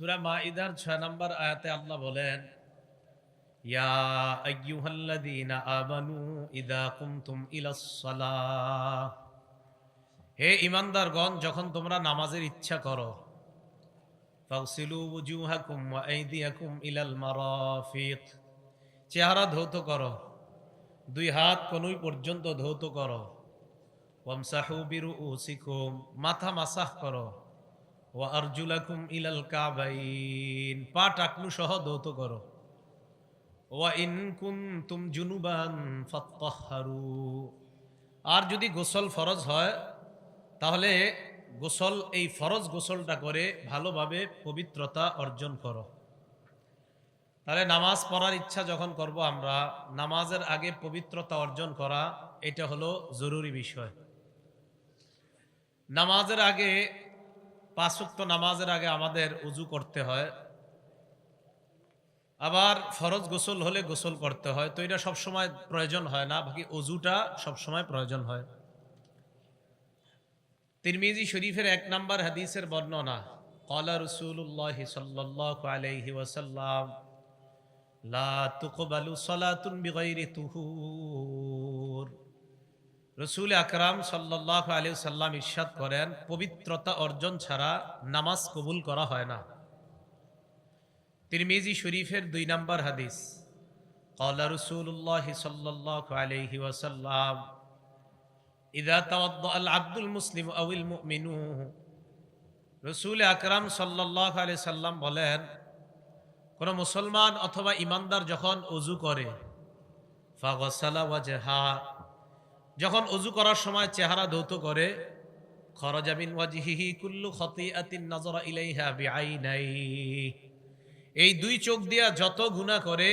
সুরা মাইদার ছয় নম্বর আয়াতে আল্লাহ বলেন, ইয়া আইয়ুহাল্লাযীনা আমানু ইযা কুমতুম ইলাস সালাহ। হে ইমানদারগণ যখন তোমরা নামাজের ইচ্ছা করো, ফাগসিলু ওয়ুজুহাকুম ওয়া আইদিয়াকুম ইলাল মারাফিক। চেহারা ধৌত করো, দুই হাত কনুই পর্যন্ত ধৌত করো। ওয়ামসাহু বিরুউসিকুম, মাথা মাসাহ করো। পা সহ ধৌত করো। আর যদি গোসল ফরজ হয়, তাহলে গোসল, এই ফরজ গোসলটা করে ভালোভাবে পবিত্রতা অর্জন করো। তাহলে নামাজ পড়ার ইচ্ছা যখন করব আমরা, নামাজের আগে পবিত্রতা অর্জন করা, এটা হলো জরুরি বিষয়। নামাজের আগে পাঁচক্ত নামাজের আগে আমাদের উজু করতে হয়। আবার ফরজ গোসল হলে গোসল করতে হয়। তো এটা সবসময় প্রয়োজন হয় না, বাকি অজুটা সবসময় প্রয়োজন হয়। তিরমিজি শরীফের এক নাম্বার হাদিসের বর্ণনা কলা রসুল্লাহ সাল্লাহ আলাইহি ওয়াসাল্লাম, লা তুকবালু সালাতুন বিগাইরি তুহুর। রসুল আকরাম সাল্লাহ আলী সাল্লাম ইরশাদ করেন, পবিত্রতা অর্জন ছাড়া নামাজ কবুল করা হয় না। তিরমিজি শরীফের দুই নম্বর হাদিস কলা রসুল্লাহ সাল্লাহ আলহি ওয়াসাল্লাম, ইদা আব্দুল মুসলিম আউল মুমিনু রসুল আকরাম সাল্লাহ আলি সাল্লাম বলেন, কোন মুসলমান অথবা ইমানদার যখন অজু করে, ফাগসালা ওয়াজহা যখন অজু করার সময় চেহারা ধৌত করে, খরজামিন ওয়াজিহি কুল্লু খতিআতিন নজরা ইলাইহা বিআইনাই এই দুই চোখ দিয়া যত গুনাহ করে,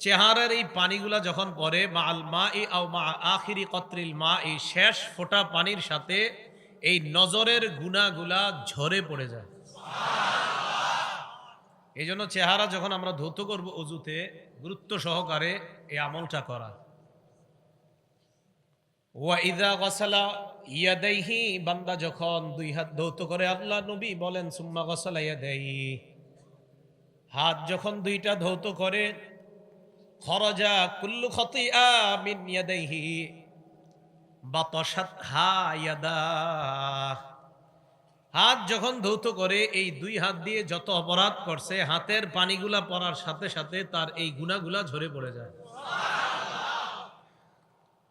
চেহারার এই পানিগুলা যখন পড়ে মা মা ই আও মা আখিরি কত্রিল মা এই শেষ ফোঁটা পানির সাথে এই নজরের গুনাগুলা ঝরে পড়ে যায়। এই জন্য চেহারা যখন আমরা ধৌত করব অজুতে, গুরুত্ব সহকারে এই আমলটা করা। ওয়াইদা গসালা ইয়াদাইহি, বান্দা যখন দুই হাত ধৌত করে আল্লাহ নবী বলেন, সুম্মা গসালা ইয়াদাইহি হাত যখন দুইটা ধৌত করে, খরজা কুল্লু খতিয়া মিন ইয়াদাইহি বাতাসাত, হা ইয়াদা হাত যখন ধৌত করে, এই দুই হাত দিয়ে যত অপরাধ করছে, হাতের পানিগুলা পড়ার সাথে সাথে তার এই গুণাগুলা ঝরে পড়ে যায়।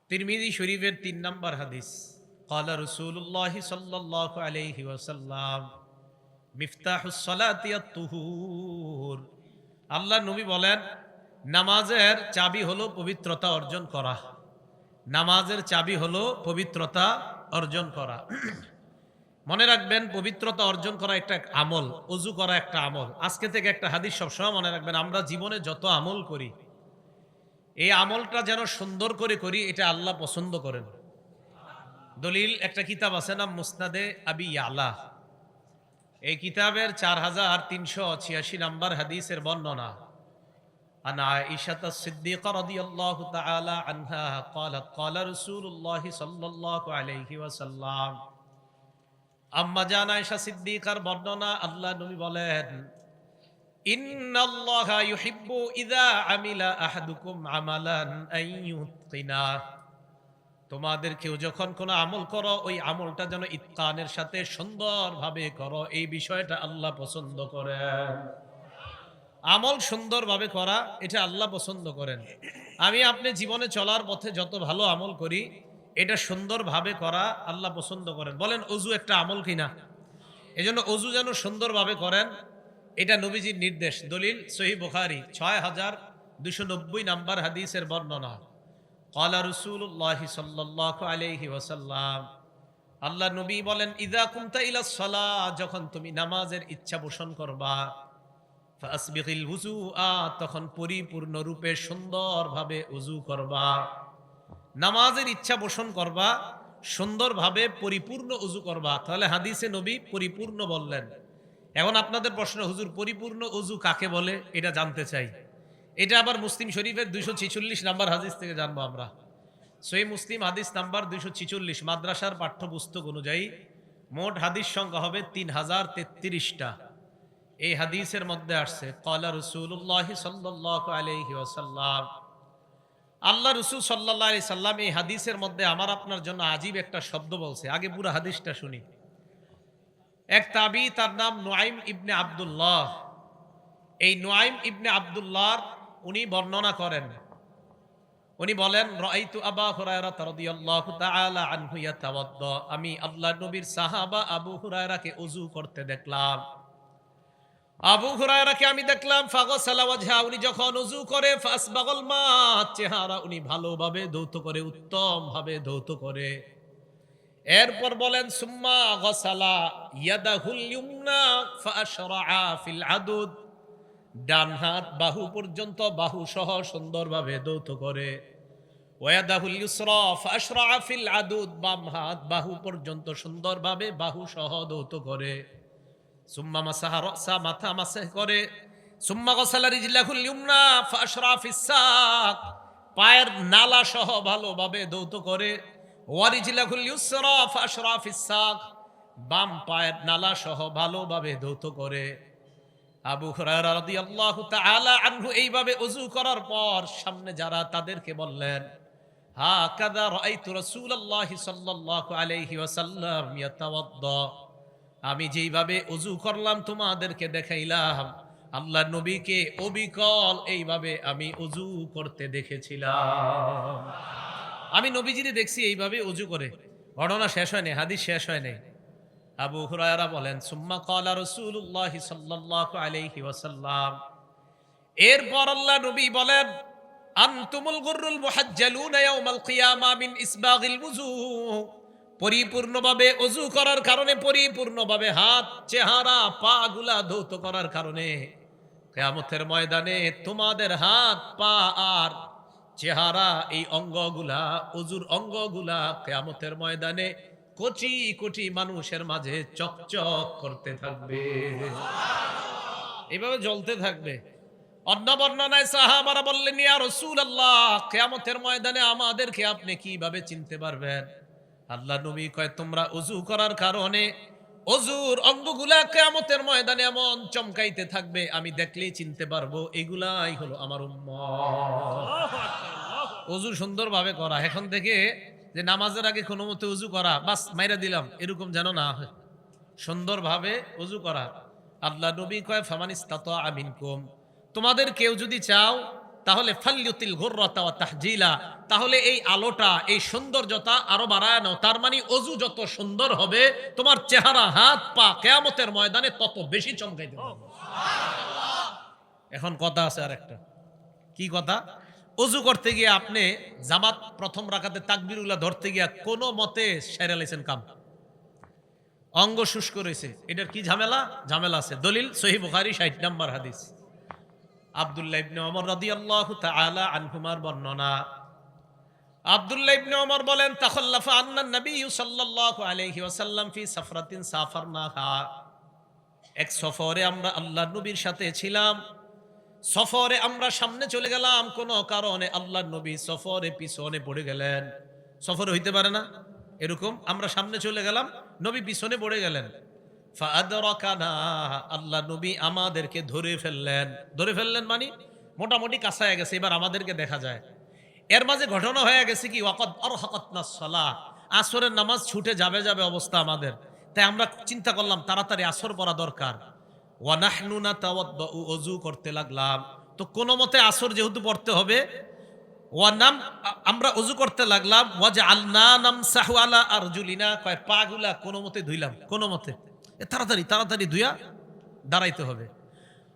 তিরমিদি শরীফের তিন নম্বর হাদিস। কালা রসুল্লাহ সাল্লাহ আলহি ওসাল্লাম মিফতাহুসলাতুহুর আল্লাহ নবী বলেন, নামাজের চাবি হলো পবিত্রতা অর্জন করা। নামাজের চাবি হলো পবিত্রতা অর্জন করা। মনে রাখবেন, পবিত্রতা অর্জন করা একটা আমল, অজু করা একটা আমল। আজকে থেকে একটা হাদিস সবসময় মনে রাখবেন, আমরা জীবনে যত আমল করি এই আমলটা যেন সুন্দর করে করি এটা আল্লাহ পছন্দ করেন দলিল একটা কিতাব আছে না মুসনাদে আবি আলা এই কিতাবের চার হাজার তিনশো ছিয়াশি নাম্বার হাদিসের বর্ণনা عن عائشة الصديقة رضي الله تعالى عنها قالت قال رسول الله صلى الله عليه وسلم আম্মা জান আয়েশা সিদ্দিকার বর্ণনা আল্লাহ নবী বলেন ইন্নাল্লাহা আমিলা আহাদুকুম তোমাদের কেউ যখন কোনো আমল করো, ওই আমলটা যেন ইতকানের সাথে সুন্দরভাবে করো, এই বিষয়টা আল্লাহ পছন্দ করেন। আমল সুন্দরভাবে করা, এটা আল্লাহ পছন্দ করেন। আমি আপনি জীবনে চলার পথে যত ভালো আমল করি, এটা সুন্দরভাবে করা আল্লাহ পছন্দ করেন। বলেন, অজু একটা আমল কিনা? এজন্য অজু যেন সুন্দরভাবে করেন এটা নবীজির নির্দেশ। দলিল সহি বুখারি, ছয় হাজার দুশো নব্বই নাম্বার হাদিসের বর্ণনা। কলা রসুল্লাহ সাল্লাহ আলহি ওসাল্লাম আল্লাহ নবী বলেন ইদা কুমতা ইলা সলা যখন তুমি নামাজের ইচ্ছা পোষণ করবা ফাসবিকিল উজু আ তখন পরিপূর্ণ রূপে সুন্দরভাবে উজু করবা। নামাজের ইচ্ছা পোষণ করবা, সুন্দরভাবে পরিপূর্ণ উজু করবা। তাহলে হাদিসে নবী পরিপূর্ণ বললেন। এখন আপনাদের প্রশ্ন, হুজুর, পরিপূর্ণ উজু কাকে বলে? এটা জানতে চাই। এটা আবার মুসলিম শরীফের দুইশো ছিচল্লিশ নাম্বার হাদিস থেকে জানব আমরা। সই মুসলিম হাদিস নাম্বার দুইশো ছিচল্লিশ, মাদ্রাসার পাঠ্যপুস্তক অনুযায়ী মোট হাদিস সংখ্যা হবে তিন হাজার তেত্রিশটা। এই হাদিসের মধ্যে আসছে কলা রসুল্লাহ সাল্লাহ আল্লাহ রসুল সাল্লাহ আলি সাল্লাম এই হাদিসের মধ্যে আমার আপনার জন্য আজীব একটা শব্দ বলছে। আগে পুরো হাদিসটা শুনি। এক তাবি তার নাম নোয়াইম ইবনে আবদুল্লাহ। এই নোয়াইম ইবনে আবদুল্লাহর উনি বর্ণনা করেন। উনি বলেন রাইতু আমি আল্লাহর নবীর সাহাবা আবু হুরায়রাকে ওযু করতে দেখলাম। আবু হুরায়রাকে আমি দেখলাম, ফাগসালা ওয়াজহা। উনি যখন ওযু করে, ফাসবাগল মা চেহারা উনি ভালোভাবে ধৌত করে উত্তম ভাবে ধৌত করে। এরপর বলেন, সুম্মা গসালা ইয়াদাহুল ইউমনা ফাশরাআ ফিল আদুদ। ডান হাত বাহু পর্যন্ত বাহু সহ সুন্দরভাবে দৌত করে। ওয়াদাহুল ইউসরা ফাশরাআ ফিল আদুদ। বাম হাত বাহু পর্যন্ত সুন্দরভাবে বাহু সহ দৌত করে। সুম্মা মাসাহা রাসা, মাথা মাসে করে। সুম্মা গসালা রিজলাহুল ইউমনা ফাশরাআ ফিস সাক। পায়ের নালা সহ ভালোভাবে দৌত করে। বাম পায়ের নালা সহ ভালোভাবে দৌত করে। আবু আনহু এইভাবে ওযু করার পর সামনে যারা তাদেরকে বললেন আমি যেইভাবে ওযু করলাম তোমাদেরকে দেখাইলাম, আল্লাহ নবীকে অবিকল এইভাবে আমি ওযু করতে দেখেছিলাম। আমি নবীজিরে দেখছি এইভাবে ওযু করে। ঘটনা শেষ হয়নি, হাদিস শেষ হয়নি। আবু হুরায়রা বলেন, সুম্মা ক্বালা রাসূলুল্লাহ সাল্লাল্লাহু আলাইহি ওয়াসাল্লাম। এরপর আল্লাহ নবী বলেন, আনতুমুল গুররুল মুহাজ্জালুনা ইয়াউমাল কিয়ামা মিন ইসবাগিল ওযু পরিপূর্ণভাবে অজু করার কারণে, পরিপূর্ণভাবে হাত, চেহারা, পা গুলা ধৌত করার কারণে, কেয়ামতের ময়দানে তোমাদের হাত, পা আর চেহারা, এই অঙ্গগুলা, অজুর অঙ্গগুলা কেয়ামতের ময়দানে কোটি কোটি মানুষের মাঝে চকচক করতে থাকবে। এইভাবে জ্বলতে থাকবে। অন্য বর্ণনায় সাহাবারা বললেন, ইয়া রাসূলুল্লাহ, কিয়ামতের ময়দানে আমাদেরকে আপনি কীভাবে চিনতে পারবেন? আল্লাহ নবী কয়, তোমরা অজু করার কারণে অজুর অঙ্গগুলা কিয়ামতের ময়দানে এমন চমকাইতে থাকবে, আমি দেখলেই চিনতে পারব, এগুলাই হলো আমার অজু সুন্দরভাবে করা। এখন থেকে যে নামাজের আগে কোনো মতে উজু করা, বাস, মাইরা দিলাম, এরকম যেন না হয়। সুন্দরভাবে উজু করা। আল্লাহ নবী কয় ফামানিস আমিন কুম তোমাদের কেউ যদি চাও তাহলে ফাল্যুতিল ঘুররতা ওয়া তাহজিলা। তাহলে এই আলোটা, এই সৌন্দর্যতা আরও বাড়ায় নাও। তার মানে অজু যত সুন্দর হবে, তোমার চেহারা, হাত, পা কেয়ামতের ময়দানে তত বেশি চমকাইতে হবে। এখন কথা আছে আর একটা কি কথা? অজু করতে গিয়ে আপনি জামাত প্রথম রাখাতে তাকবিরুল্লাহ ধরতে গিয়া কোনো মতে সেরে লাইছেন কাম? অঙ্গ শুষ্ক রয়েছে। এটার কি ঝামেলা? ঝামেলা আছে। দলিল সহি বুখারি ষাট নাম্বার হাদিস। আব্দুল্লাহ ইবনে ওমর রাদিয়াল্লাহু তাআলা আনহুমার বর্ণনা। আব্দুল্লাহ ইবনে ওমর বলেন, তাখাল্লাফা আন্না নবী সাল্লাল্লাহু আলাইহি ওয়াসাল্লাম ফি সাফরাতিন সাফারনাহা। এক সফরে আমরা আল্লাহর নবীর সাথে ছিলাম। সফরে আমরা সামনে চলে গেলাম, কোন কারণে আল্লাহর নবী সফরে পিছনে পড়ে গেলেন। সফরে হইতে পারে না, এরকম আমরা সামনে চলে গেলাম, নবী পিছনে পড়ে গেলেন। আল্লাহ নবী আমাদেরকে ধরে ফেললেন। ধরে ফেললেন মানে মোটামুটি কাছায় গেছে, এবার আমাদেরকে দেখা যায়। এর মাঝে ঘটনা হয়ে গেছে কি, ওয়াকদ অরহাকাতনা সালাহ আসরের নামাজ ছুটে যাবে যাবে অবস্থা আমাদের। তাই আমরা চিন্তা করলাম, তাড়াতাড়ি আসর পড়া দরকার। ওয়ানাহনুনা তাওয়াদ্দাউ ওযু করতে লাগলাম। তো কোনো মতে আসর যেহেতু পড়তে হবে, ওয়া নাম, আমরা ওযু করতে লাগলাম। ওয়াজা আলনা নাম সাহওয়ালা আরজুলিনা, কয় পাগুলা কোনো মতে ধুইলাম, কোনো মতে। তাড়াতাড়ি তাড়াতাড়ি ধুইয়া দাঁড়াইতে হবে।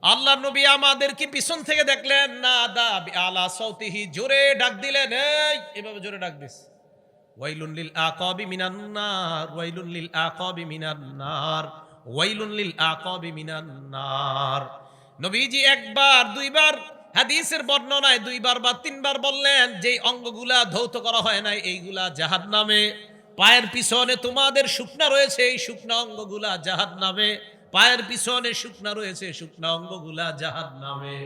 আল্লাহ নবী আমাদেরকে পিছন থেকে দেখলেন, না দা আলা সৌতিহি জোরে ডাক দিলেন, এই, এভাবে জোরে ডাক দিস। ওয়াইলুন লিল আকাবি মিনান নার, ওয়াইলুন লিল আকাবি মিনান নার, ওয়াইলুন লিল আকাবি মিনান নার। নবীজি একবার, দুইবার হাদিসের বর্ণনায় দুইবার বা তিনবার বললেন যে অঙ্গগুলা ধৌত করা হয় নাই, এইগুলা জাহাদ নামে পায়ের পিছনে তোমাদের শুকনা রয়েছে এই শুকনা অঙ্গগুলা জাহাদ নামে পায়ের পিছনে শুকনা রয়েছে শুকনা অঙ্গগুলা জাহাদ নামে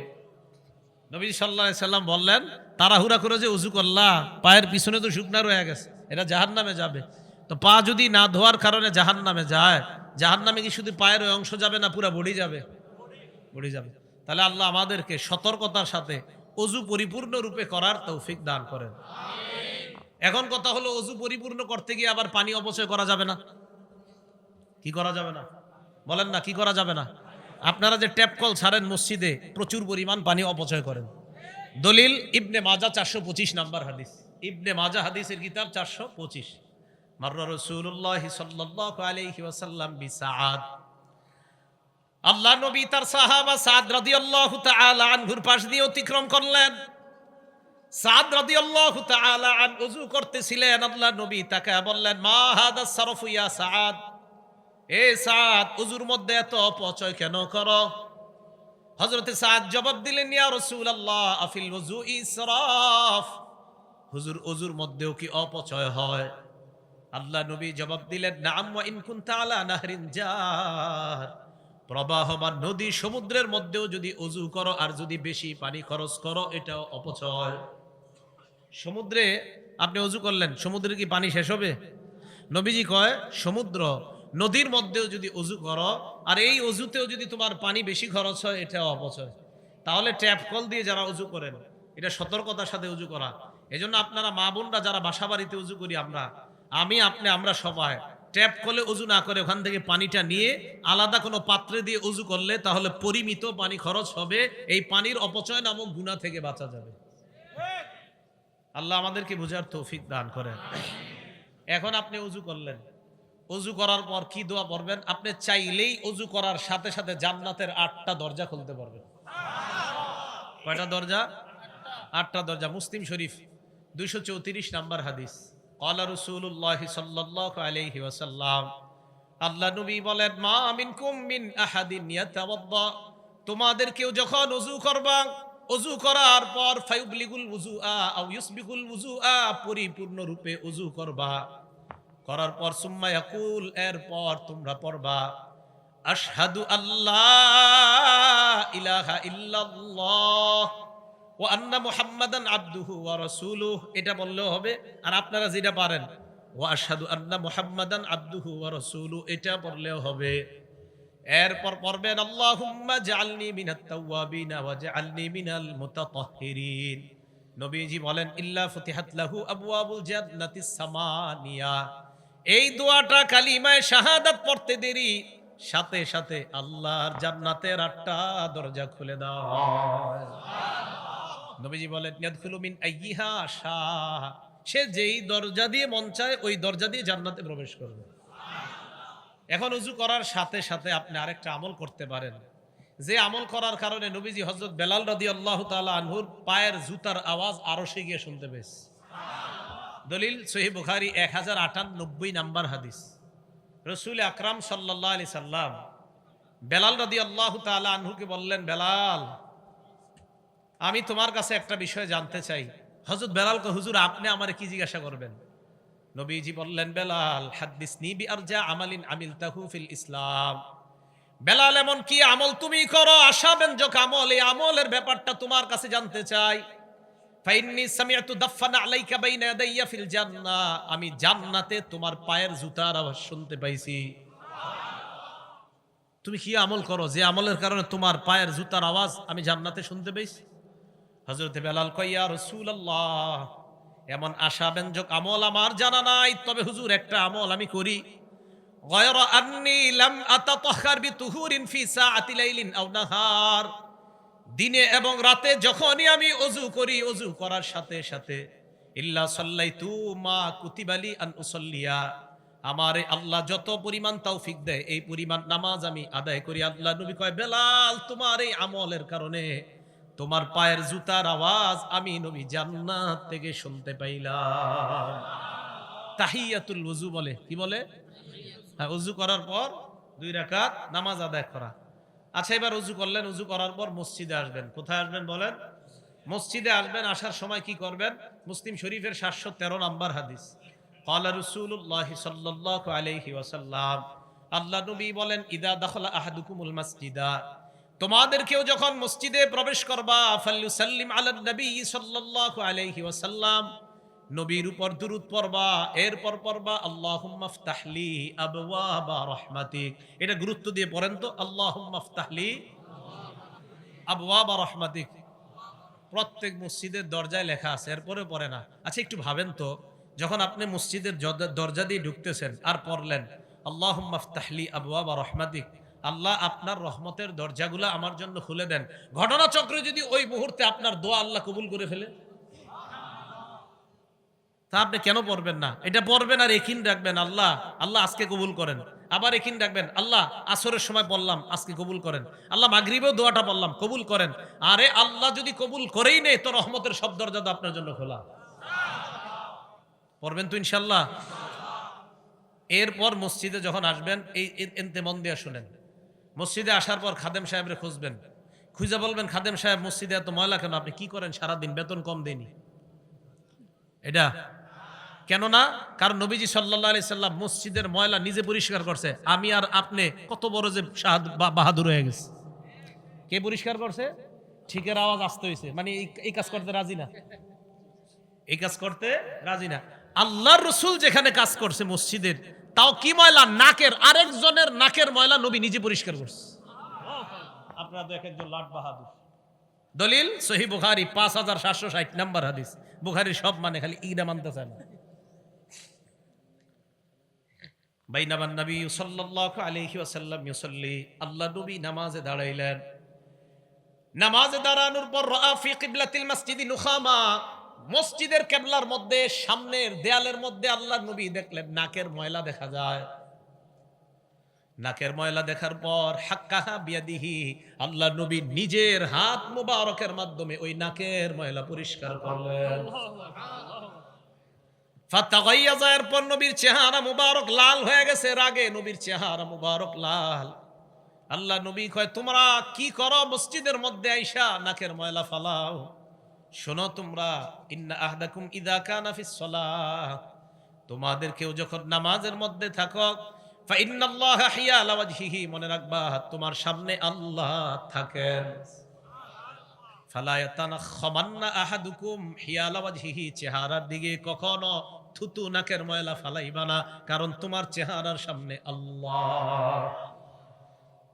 নবী সাল্লাহ সাল্লাম বললেন, তাড়াহুড়া করে যে উজু করলা, পায়ের পিছনে তো শুকনা রয়ে গেছে, এটা জাহান নামে যাবে। তো পা যদি না ধোয়ার কারণে জাহান নামে যায় জাহান নামে কি শুধু পায়ের ওই অংশ যাবে না পুরা বডি যাবে? পড়ে যাবে। তাহলে আল্লাহ আমাদেরকে সতর্কতার সাথে অজু পরিপূর্ণ রূপে করার তৌফিক দান করেন। এখন কথা হলো অজু পরিপূর্ণ করতে গিয়ে আবার পানি অপচয় করা যাবে না। কি করা যাবে না? বলেন না, কি করা যাবে না? আপনারা যে ট্যাপ কল ছাড়েন মসজিদে, প্রচুর পরিমাণ পানি অপচয় করেন। দলিল, ইবনে মাজা চারশো পঁচিশ নাম্বার হাদিস। ইবনে মাজা হাদিসের কিতাব চারশো পঁচিশ। মাররা রসুল্লাহ ওয়াসাল্লাম বিসাআদ। আল্লাহ নবী তার সাহাবা সাদ রাদিয়াল্লাহু তাআলা আনহুর পাশ দিয়ে অতিক্রম করলেন। সাদ রাদিয়াল্লাহু তাআলা আন ওযু করতেছিলেন আল্লাহ নবী, তাকে বললেন, মা হাদা সারফু ইয়া সাদ? এ সাদ ওযুর মধ্যে এত অপচয় কেন করো? হযরতে সাদ জবাব দিলেন, ইয়া রাসূলুল্লাহ, আফিল ওযু ইসরাফ? হুজুর ওযুর মধ্যেও কি অপচয় হয়? আল্লাহ নবী জবাব দিলেন, নাম ওয়া ইন কুনতা আলা নাহরিন জার। প্রবাহমান নদী সমুদ্রের মধ্যেও যদি অজু করো, আর যদি বেশি পানি খরচ করো, এটাও অপচয়। সমুদ্রে আপনি অজু করলেন, সমুদ্রে কি পানি শেষ হবে? নবীজি কয়, সমুদ্র, নদীর মধ্যেও যদি অজু করো, আর এই অজুতেও যদি তোমার পানি বেশি খরচ হয় এটাও অপচয়। তাহলে ট্যাপ কল দিয়ে যারা অজু করেন, এটা সতর্কতার সাথে উজু করা। এজন্য আপনারা মা বোনরা যারা বাসা বাড়িতে উজু করি আমরা, আমি, আপনি, আমরা সবাই, ট্যাপ কলে উজু না করে ওখান থেকে পানিটা নিয়ে আলাদা কোনো পাত্রে দিয়ে উজু করলে তাহলে পরিমিত পানি খরচ হবে, এই পানির অপচয় নামক গুণা থেকে বাঁচা যাবে। আল্লাহ আমাদেরকে বোঝার তৌফিক দান করেন। এখন আপনি উজু করলেন। অজু করার পর কি দোয়া পড়বেন? আপনি চাইলেই অজু করার সাথে সাথে জান্নাতের আটটা দরজা খুলতে পারবেন। কয়টা দরজা? আটটা দরজা। মুসলিম শরীফ, দুইশো চৌত্রিশ নাম্বার হাদিস। কলা রসুল্লাহ সাল্লাহ ওয়াসাল্লাম, আল্লাহ নবী বলেন, মা মিন কুম মিন আহাদিন তোমাদের কেউ যখন অজু করবা অজু করার পর ফায়ুবলিগুল উজু আ আও ইউসবিগুল উজু আ পরিপূর্ণ রূপে অজু করবা। করার পর সুম্মা ইয়াকুল, এরপর তোমরা পড়বা, আশহাদু আল্লাহ ইলাহা ইল্লাল্লাহ ও আন্না মুহাম্মাদান আব্দুহু ওয়া রাসূলুহু। এটা বললেও হবে, আর আপনারা যেটা পারেন ও আশহাদু আন্না মুহাম্মাদান আব্দুহু ওয়া রাসূলুহু, এটা পড়লেও হবে। এরপর পড়বেন আল্লাহুম্মা জাআলনি মিনাত তাওয়াবিন ওয়া জাআলনি মিনাল মুতাতাহহিরিন নবীজি বলেন ইল্লা ফুতিহাত লাহু আবওয়াবুল জান্নাতিস সামানিয়া। এই দোয়াটা কালিমায় শাহাদাত পড়তে দেরি সাথে সাথে আল্লাহর জান্নাতের আটটা দরজা খুলে দাও। হয় নবীজি বলেন ইয়াদখুলু মিন আইয়িহা শাহ। সে যেই দরজা দিয়ে মন চায় ওই দরজা দিয়ে জান্নাতে প্রবেশ করবে। এখন উজু করার সাথে সাথে আপনি আরেকটা আমল করতে পারেন। যে আমল করার কারণে নবীজি হজরত বেলাল রদি আল্লাহ তালা আনহুর পায়ের জুতার আওয়াজ আরও সে গিয়ে শুনতে পেয়েছে দলিল সহি বুখারি এক হাজার আটানব্বই নাম্বার হাদিস। রসুল আকরাম সাল্লাহ আলি সাল্লাম বেলাল রদি আল্লাহ তালা আনহুকে বললেন, বেলাল, আমি তোমার কাছে একটা বিষয় জানতে চাই। হজরত বেলাল কে হুজুর, আপনি আমার কি জিজ্ঞাসা করবেন? নবীজি বললেন, বেলাল হাদিস নিবি আর যা আমালিন আমিল তাহু ফিল ইসলাম। বেলাল, এমন কি আমল তুমি করো? আশা ব্যঞ্জক আমল, এই আমলের ব্যাপারটা তোমার কাছে জানতে চাই। আমি জান্নাতে তোমার পায়ের জুতার আওয়াজ শুনতে পাইছি। তুমি কি আমল করো? যে আমলের কারণে তোমার পায়ের জুতার আওয়াজ আমি জান্নাতে শুনতে পেয়েছি হজরতে বেলাল কইয়া রসুল্লাহ এমন আশা ব্যঞ্জক আমল আমার জানা নাই, তবে হুজুর, একটা আমল আমি করি। দিনে এবং রাতে যখনই আমি অজু করি, অজু করার সাথে সাথে, ইল্লা সাল্লাইতু মা কুতিবালি আন উসাল্লিয়া। আমারে আল্লাহ যত পরিমাণ তৌফিক দেয়, এই পরিমাণ নামাজ আমি আদায় করি। আল্লাহ নবী কয়, বেলাল, তোমার এই আমলের কারণে তোমার পায়ের জুতার আওয়াজ আমি নবী জান্নাত থেকে শুনতে পাইলাম। তাহিয়াতুল ওযু বলে, কি বলে? হ্যাঁ উজু করার পর দুই রাকাত নামাজ আদায় করা। আচ্ছা এবার উজু করলেন উজু করার পর মসজিদে আসবেন। কোথায় আসবেন বলেন? মসজিদে আসবেন, আসার সময় কি করবেন? মুসলিম শরীফের সাতশো তেরো নাম্বার হাদিস। কলা রসুল্লাহ সাল্লাহ আলহি ওয়াসাল্লাম, আল্লাহ নবী বলেন, ইদা দখলা আহাদুকুমুল মসজিদা। তোমাদের কেউ যখন মসজিদে প্রবেশ করবা ফাল্লু সাল্লিম আলান নবী সাল্লাল্লাহু আলাইহি ওয়াসাল্লাম, নবীর উপর দুরুদ পড়বা, এরপর পড়বা, আল্লাহুম্মা ফতাহলি আবওয়াবা রাহমাতিক। এটা গুরুত্ব দিয়ে পড়েন তো, আল্লাহুম্মা ফতাহলি আবওয়া বা রহমাতিক। প্রত্যেক মসজিদের দরজায় লেখা আছে এরপরে পড়ে না। আচ্ছা একটু ভাবেন তো, যখন আপনি মসজিদের দরজা দিয়ে ঢুকতেছেন আর পড়লেন আল্লাহ মাফতাহলি আবওয়া বা রহমাতিক আল্লাহ আপনার রহমতের দরজাগুলো আমার জন্য খুলে দেন। ঘটনা ঘটনাচক্রে যদি ওই মুহূর্তে আপনার দোয়া আল্লাহ কবুল করে ফেলে। তা আপনি কেন পড়বেন না? এটা পড়বেন আর একিন রাখবেন, আল্লাহ আল্লাহ আজকে কবুল করেন। আবার একিন রাখবেন, আল্লাহ, আসরের সময় বললাম আজকে কবুল করেন। আল্লাহ মাগরিবেও দোয়াটা বললাম কবুল করেন। আরে আল্লাহ যদি কবুল করেই নেই তো রহমতের সব দরজা তো আপনার জন্য খোলা। পড়বেন তো ইনশাল্লাহ এরপর মসজিদে যখন আসবেন, এই এ- এনতে মন দিয়ে শুনেন। মসজিদে আসার পর খাদেম সাহেবরে খুঁজবেন। খুঁজে বলবেন, খাদেম সাহেব, মসজিদে এত ময়লা কেন? আপনি কি করেন? সারাদিন বেতন কম দেয়নি এটা কেননা, কারণ নবীজি সাল্লাহ আলি সাল্লাম মসজিদের ময়লা নিজে পরিষ্কার করছে। আমি আর আপনি কত বড় যে বাহাদুর হয়ে গেছে। কে পরিষ্কার করছে? ঠিকের আওয়াজ আসতে হয়েছে মানে এই কাজ করতে রাজি না। এই কাজ করতে রাজি না। আল্লাহর রসুল যেখানে কাজ করছে মসজিদের তাও কি ময়লা? নাকের আরেকজনের নাকের ময়লা নবী নিজে পরিষ্কার করছে। আপনারা তো এক একজন লাট বাহাদুর। দলিল সহি বুখারি পাঁচ হাজার সাতশো ষাট নাম্বার হাদিস। বুখারি সব মানে খালি ইরা মানতে চায় না। বাইনামান নবী সাল্লাল্লাহু আলাইহি ওয়াসাল্লাম ইউসাল্লি আল্লাহ নবী নামাজে দাঁড়াইলেন। নামাজে দাঁড়ানোর পর রাআ ফি কিবলাতিল মসজিদি নুখামা। মসজিদের কেবলার মধ্যে, সামনের দেয়ালের মধ্যে আল্লাহ নবী দেখলেন, নাকের ময়লা দেখা যায়। নাকের ময়লা দেখার পর, হাক্কাহা আল্লাহ নবী নিজের হাত মুবারকের মাধ্যমে ওই নাকের ময়লা পরিষ্কার করলেন। ফাতাগাইয়াজা, এরপর নবীর চেহারা মুবারক লাল হয়ে গেছে, রাগে নবীর চেহারা মুবারক লাল। আল্লাহ নবী কয়, তোমরা কি করো? মসজিদের মধ্যে আইসা নাকের ময়লা ফালাও। শোনো তোমরা, ইন্না আহদাকুম ইদা কানা ফিস সালাহ তোমাদের কেউ যখন নামাজের মধ্যে থাকো, ফাইন্নাল্লাহ হিয়ালা ওয়াজহিহি মনে রাখবা, তোমার সামনে আল্লাহ থাকেন। চেহারার কখনো নাকের ময়লা না, কারণ তোমার চেহারার সামনে আল্লাহ।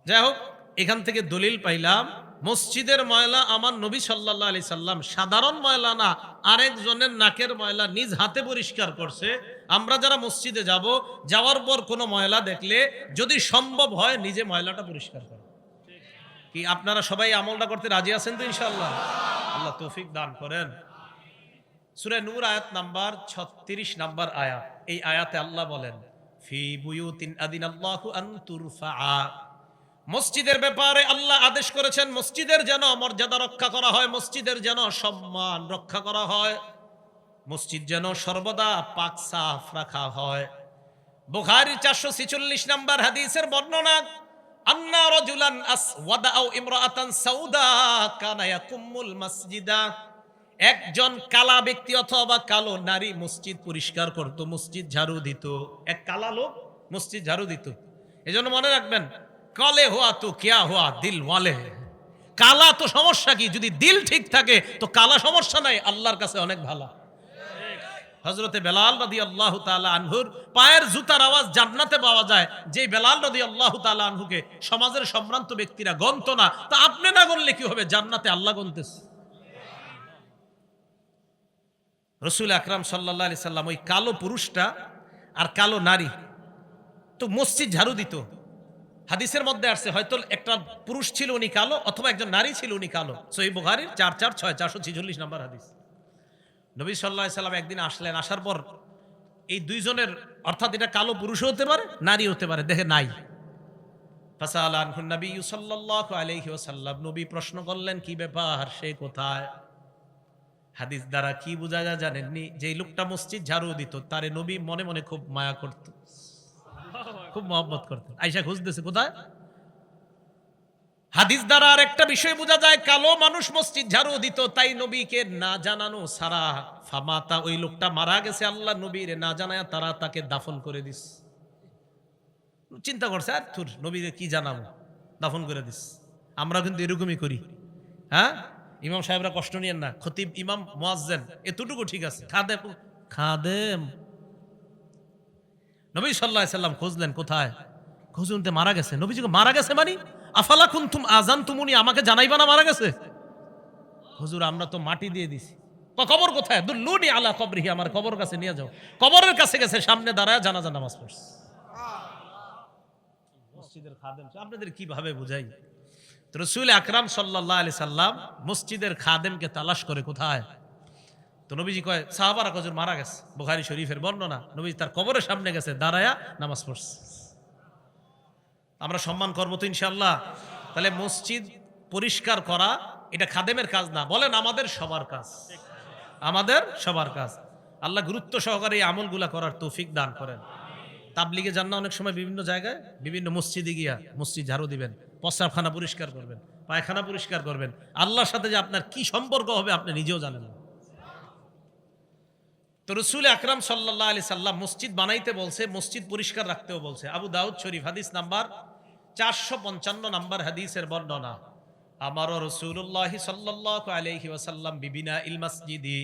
যাই হোক এখান থেকে দলিল পাইলাম, মসজিদের ময়লা আমার নবী সাল্লাহ আলি সাল্লাম, সাধারণ ময়লা না, আরেকজনের নাকের ময়লা নিজ হাতে পরিষ্কার করছে। আমরা যারা মসজিদে যাব, যাওয়ার পর কোনো ময়লা দেখলে যদি সম্ভব হয় নিজে ময়লাটা পরিষ্কার করে। কি, আপনারা সবাই আমলটা করতে রাজি আছেন তো ইনশাল্লাহ আল্লাহ তৌফিক দান করেন। সুরে নূর আয়াত নাম্বার ছত্রিশ নাম্বার আয়াত। এই আয়াতে আল্লাহ বলেন, ফি বুয়ুতিন আদিনাল্লাহু আন তুরফা মসজিদের ব্যাপারে আল্লাহ আদেশ করেছেন, মসজিদের যেন মর্যাদা রক্ষা করা হয়, মসজিদের যেন সম্মান রক্ষা করা হয়, মসজিদ যেন সর্বদা পাক সাফ রাখা হয়। বুখারী চারশো ছিচল্লিশ নাম্বার হাদিসের বর্ণনা, আন্না রজুলান আসওয়াদা আও ইমরাআতান সাউদা কানা ইয়াকুমুল মাসজিদা। একজন কালা ব্যক্তি অথবা কালো নারী মসজিদ পরিষ্কার করত, মসজিদ ঝাড়ু দিত। এক কালা লোক মসজিদ ঝাড়ু দিত। এজন্য মনে রাখবেন কালে হওয়া তো কেয়া হওয়া দিল ওয়ালে। কালা তো সমস্যা কি? যদি দিল ঠিক থাকে, তো কালা সমস্যা নাই, আল্লাহর কাছে অনেক ভালো। হজরতে বেলাল রদি আল্লাহ তালা আনহুর পায়ের জুতার আওয়াজ জান্নাতে পাওয়া যায়। যে বেলাল রদি আল্লাহ তালা আনহুকে সমাজের সম্ভ্রান্ত ব্যক্তিরা গন্ত না, তা আপনি না গণলে কি হবে? জান্নাতে আল্লাহ গনতেছে রসুল আকরাম সাল্লাহ আলি সাল্লাম ওই কালো পুরুষটা আর কালো নারী, তো মসজিদ ঝাড়ু দিত। হাদিসের মধ্যে আসছে, হয়তো একটা পুরুষ ছিল উনি কালো অথবা একজন নারী ছিল উনি কালো। সহি বুখারির চার চার, ছয়, চারশো ছিচল্লিশ নম্বর হাদিস। নবী সাল্লাহ সাল্লাম একদিন আসলেন, আসার পর এই দুইজনের, অর্থাৎ এটা কালো পুরুষও হতে পারে নারী হতে পারে দেখে নাই। নবী প্রশ্ন করলেন, কি ব্যাপার? সে কোথায়? হাদিস দ্বারা কি বোঝা যায় জানেননি? যে লোকটা মসজিদ ঝাড়ু দিত, তারে নবী মনে মনে খুব মায়া করত। খুব মহব্বত করতেন। আইসা খুঁজতেছে কোথায়? হাদিস দ্বারা আর একটা বিষয় বোঝা যায়, কালো মানুষ মসজিদ ঝাড়ু দিত, তাই নবীকে না জানানো সারা ফামাতা ওই লোকটা মারা গেছে, আল্লাহ নবীর না জানায় তারা তাকে দাফন করে দিস। চিন্তা করছে, আর থুর নবীরে কি জানাব? দাফন করে দিস। আমরা কিন্তু এরকমই করি। হ্যাঁ? ইমাম সাহেবরা কষ্ট নিয়েন না। খতিব, ইমাম, মোয়াজ্জেন, এতটুকু ঠিক আছে। খাদেম খাদেম। নবী সাল্লাহ সাল্লাম খুঁজলেন, কোথায়? খুঁজুনতে মারা গেছে। নবীজিকে মারা গেছে মানে? আফালা কুনতুম আজান তুমুনি আমাকে জানাইবা না মারা গেছে? হুজুর, আমরা তো মাটি দিয়ে দিছি। কবর কোথায়? দুল্লুনি আলা কবরিহি, আমার কবর কাছে নিয়ে যাও। কবরের কাছে গেছে, সামনে দাঁড়ায় জানাজা নামাজ পড়ছে। মসজিদের খাদেম, আপনাদের কীভাবে বুঝাই? রসুল আকরাম সাল্লাহ আলি সাল্লাম মসজিদের খাদেমকে তালাশ করে, কোথায়? তো নবীজি কয়, সাহাবারা কজন মারা গেছে? বুখারি শরীফের বর্ণনা, নবীজি তার কবরের সামনে গেছে, দাঁড়ায়া নামাজ পড়ছে। আমরা সম্মান করব তো ইনশাল্লাহ তাহলে মসজিদ পরিষ্কার করা, এটা খাদেমের কাজ না, বলেন আমাদের সবার কাজ। আমাদের সবার কাজ। আল্লাহ গুরুত্ব সহকারে এই আমলগুলা করার তৌফিক দান করেন। তাবলিগে যান না অনেক সময় বিভিন্ন জায়গায়, বিভিন্ন মসজিদে গিয়া মসজিদ ঝাড়ু দিবেন, প্রস্রাবখানা পরিষ্কার করবেন, পায়খানা পরিষ্কার করবেন। আল্লাহর সাথে যে আপনার কি সম্পর্ক হবে, আপনি নিজেও জানেন না। তো রসুল আকরাম সাল্লাহ আলি সাল্লাম মসজিদ বানাইতে বলছে, মসজিদ পরিষ্কার রাখতেও বলছে। আবু দাউদ শরীফ হাদিস নাম্বার চারশো পঞ্চান্ন নাম্বার হাদিসের বর্ণনা, আমারও রসুল্লাহ সাল্লাহ আলহি ওয়াসাল্লাম বিবিনা ইল মসজিদি।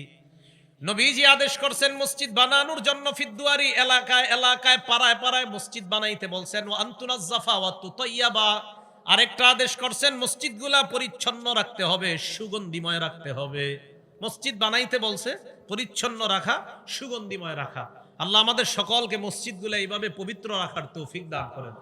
নবীজি আদেশ করছেন মসজিদ বানানোর জন্য ফিদ্দুয়ারি এলাকায় এলাকায়, পাড়ায় পাড়ায় মসজিদ বানাইতে বলছেন। ও আন্তুনাজ্জাফা ওয়া তুতাইয়াবা আরেকটা আদেশ করছেন, মসজিদগুলা পরিচ্ছন্ন রাখতে হবে, সুগন্ধিময় রাখতে হবে। মসজিদ বানাইতে বলছে পরিচ্ছন্ন রাখা সুগন্ধিময় রাখা। আল্লাহ আমাদের সকলকে মসজিদগুলো এইভাবে পবিত্র রাখার তৌফিক দান করেন।